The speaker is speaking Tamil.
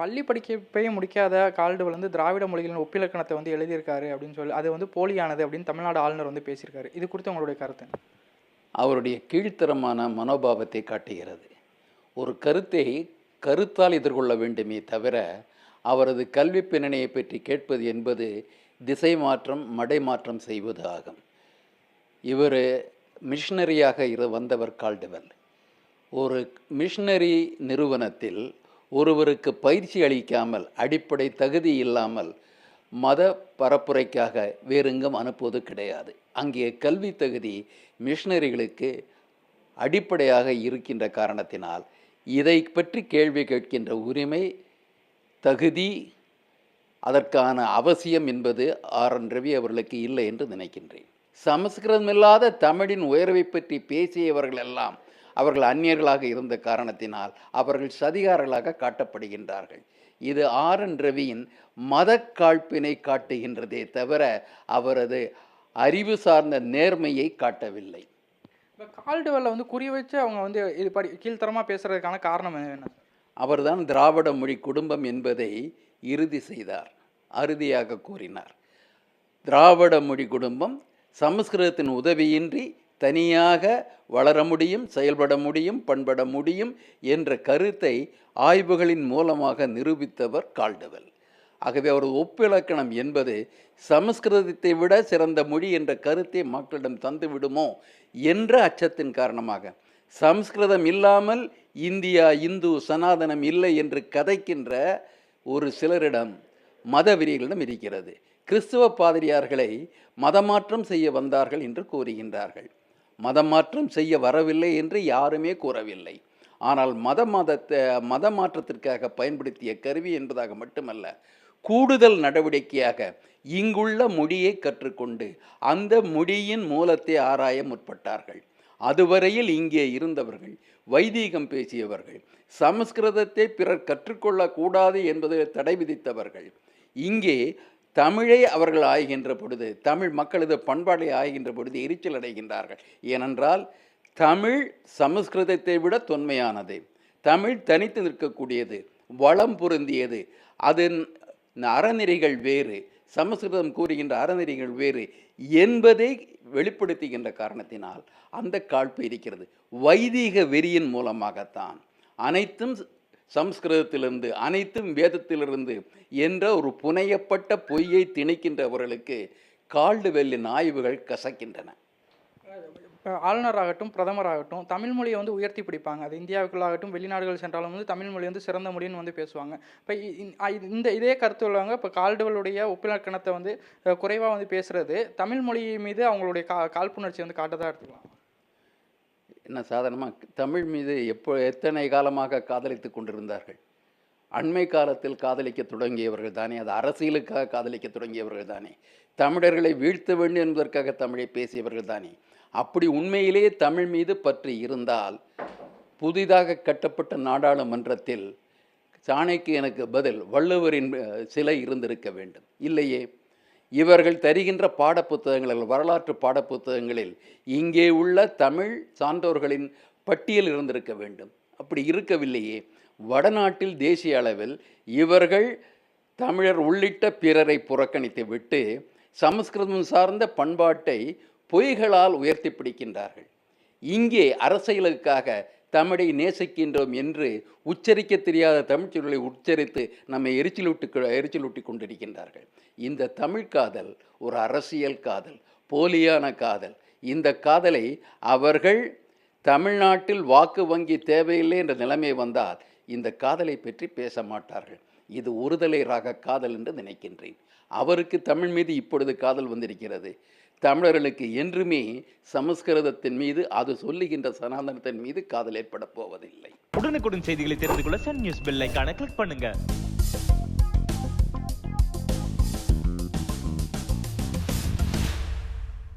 பள்ளி படிக்கப்பே முடிக்காத கால்டுவல் வந்து திராவிட மொழிகளின் ஒப்பிலக்கணத்தை வந்து எழுதியிருக்காரு அப்படின்னு சொல்லி அது வந்து போலியானது அப்படின்னு தமிழ்நாடு ஆளுநர் வந்து பேசியிருக்காரு. இது குறித்து உங்களுடைய கருத்து அவருடைய கீழ்த்தரமான மனோபாவத்தை காட்டுகிறது. ஒரு கருத்தை கருத்தால் எதிர்கொள்ள வேண்டுமே தவிர அவரது கல்வி பின்னணியை பற்றி கேட்பது என்பது திசை மாற்றம் மடை மாற்றம் செய்வது ஆகும். இவர் மிஷினரியாக இரு வந்தவர் கால்டுவல். ஒரு மிஷினரி நிறுவனத்தில் ஒருவருக்கு பயிற்சி அளிக்காமல் அடிப்படை தகுதி இல்லாமல் மத பரப்புரைக்காக வேறெங்கும் அனுப்புவது கிடையாது. அங்கே கல்வி தகுதி மிஷனரிகளுக்கு அடிப்படையாக இருக்கின்ற காரணத்தினால் இதை பற்றி கேள்வி கேட்கின்ற உரிமை தகுதி அதற்கான அவசியம் என்பது ஆர். என். ரவி அவர்களுக்கு இல்லை என்று நினைக்கின்றேன். சமஸ்கிருதம் இல்லாத தமிழின் உயர்வை பற்றி பேசியவர்கள் எல்லாம் அவர்கள் அந்நியர்களாக இருந்த காரணத்தினால் அவர்கள் சதிகாரர்களாக காட்டப்படுகின்றார்கள். இது ஆர் என் ரவியின் மதக்காழ்ப்பினை காட்டுகின்றதே தவிர அவரது அறிவு சார்ந்த நேர்மையை காட்டவில்லை. இப்போ கால்டுவெல்ல வந்து குறி வச்சு அவங்க வந்து இது படி கீழ்த்தரமாக பேசுறதுக்கான காரணம் என்ன? அவர்தான் திராவிட மொழி குடும்பம் என்பதை இறுதி செய்தார் அறுதியாக கூறினார். திராவிட மொழி குடும்பம் சமஸ்கிருதத்தின் உதவியின்றி தனியாக வளர முடியும் செயல்பட முடியும் பண்பட முடியும் என்ற கருத்தை ஆய்வுகளின் மூலமாக நிரூபித்தவர் கால்டுவெல். ஆகவே அவரது ஒப்பிலக்கணம் என்பது சமஸ்கிருதத்தை விட சிறந்த மொழி என்ற கருத்தை மக்களிடம் தந்துவிடுமோ என்ற அச்சத்தின் காரணமாக. சமஸ்கிருதம் இல்லாமல் இந்தியா இந்து சனாதனம் இல்லை என்று கதைக்கின்ற ஒரு சிலரிடம் மதவெறிகளிடம் இருக்கிறது. கிறிஸ்துவ பாதிரியார்களை மதமாற்றம் செய்ய வந்தார்கள் என்று கூறுகின்றார்கள். மதமாற்றம் செய்ய வரவில்லை என்று யாருமே கூறவில்லை. ஆனால் மத மதத்தை மத மாற்றத்திற்காக பயன்படுத்திய கருவி என்பதாக மட்டுமல்ல கூடுதல் நடவடிக்கையாக இங்குள்ள மொழியை கற்றுக்கொண்டு அந்த மொழியின் மூலத்தை ஆராய முற்பட்டார்கள். அதுவரையில் இங்கே இருந்தவர்கள் வைதீகம் பேசியவர்கள் சமஸ்கிருதத்தை பிறர் கற்றுக்கொள்ளக்கூடாது என்பதை தடை விதித்தவர்கள். இங்கே தமிழை அவர்கள் ஆய்கின்ற பொழுது தமிழ் மக்களது பண்பாடை ஆய்கின்ற பொழுது எரிச்சல் அடைகின்றார்கள். ஏனென்றால் தமிழ் சமஸ்கிருதத்தை விட தொன்மையானது. தமிழ் தனித்து நிற்கக்கூடியது வளம் பொருந்தியது அதன் அறநெறிகள் வேறு சமஸ்கிருதம் கூறுகின்ற அறநெறிகள் வேறு என்பதை வெளிப்படுத்துகின்ற காரணத்தினால் அந்த காழ்ப்பு இருக்கிறது. வைதீக வெறியின் மூலமாகத்தான் அனைத்தும் சம்ஸ்கிருதத்திலிருந்து அனைத்தும் வேதத்திலிருந்து என்ற ஒரு புனையப்பட்ட பொய்யை திணிக்கின்றவர்களுக்கு கால்டுவெல்லின் ஆய்வுகள் கசக்கின்றன. ஆளுநராகட்டும் பிரதமராகட்டும் தமிழ் மொழியை வந்து உயர்த்தி பிடிப்பாங்க. அது இந்தியாவுக்குள்ளாகட்டும் வெளிநாடுகள் சென்றாலும் வந்து தமிழ் மொழி வந்து சிறந்த மொழின்னு வந்து பேசுவாங்க. இப்போ இந்த இதே கருத்து உள்ளவங்க இப்போ கால்டுவலுடைய ஒப்பிலக்கணத்தை வந்து குறைவாக வந்து பேசுகிறது தமிழ் மொழி மீது அவங்களுடைய கா காழ்ப்புணர்ச்சி வந்து காட்டதாக எடுத்துக்கலாம். என்ன சாதாரணமாக தமிழ் மீது எப்போ எத்தனை காலமாக காதலித்து கொண்டிருந்தார்கள்? அண்மை காலத்தில் காதலிக்க தொடங்கியவர்கள் தானே அது அரசியலுக்காக காதலிக்க தொடங்கியவர்கள் தானே. தமிழர்களை வீழ்த்த வேண்டும் என்பதற்காக தமிழை பேசியவர்கள் தானே. அப்படி உண்மையிலேயே தமிழ் மீது பற்றி இருந்தால் புதிதாக கட்டப்பட்ட நாடாளுமன்றத்தில் சாணைக்கு எனக்கு பதில் வள்ளுவரின் சிலை இருந்திருக்க வேண்டும். இல்லையே? இவர்கள் தருகின்ற பாடப்புத்தகங்களில் வரலாற்று பாடப்புத்தகங்களில் இங்கே உள்ள தமிழ் சான்றோர்களின் பட்டியல் இருந்திருக்க வேண்டும். அப்படி இருக்கவில்லையே. வடநாட்டில் தேசிய அளவில் இவர்கள் தமிழர் உள்ளிட்ட பிறரை புறக்கணித்து விட்டு சமஸ்கிருதம் சார்ந்த பண்பாட்டை பொய்களால் உயர்த்தி பிடிக்கின்றார்கள். இங்கே அரசியலுக்காக தமிழை நேசிக்கின்றோம் என்று உச்சரிக்க தெரியாத தமிழ் உச்சரித்து நம்மை எரிச்சலூட்டு எரிச்சலூட்டி கொண்டிருக்கின்றார்கள். இந்த தமிழ் காதல் ஒரு அரசியல் காதல் போலியான காதல். இந்த காதலை அவர்கள் தமிழ்நாட்டில் வாக்கு வங்கி தேவையில்லை என்ற நிலைமை வந்தால் இந்த காதலை பற்றி பேச மாட்டார்கள். இது ஒருதலை ராக காதல் என்று நினைக்கின்றேன். அவருக்கு தமிழ் மீது இப்பொழுது காதல் வந்திருக்கிறது. தமிழர்களுக்கு என்றுமே சமஸ்கிருதத்தின் மீது அது சொல்லுகின்ற சனாதனத்தின் மீது காதல் ஏற்பட போவதில்லை. உடனுக்குடன் செய்திகளை தெரிந்து கொள்ள சன் நியூஸ் பெல்லைக்கான கிளிக் பண்ணுங்க.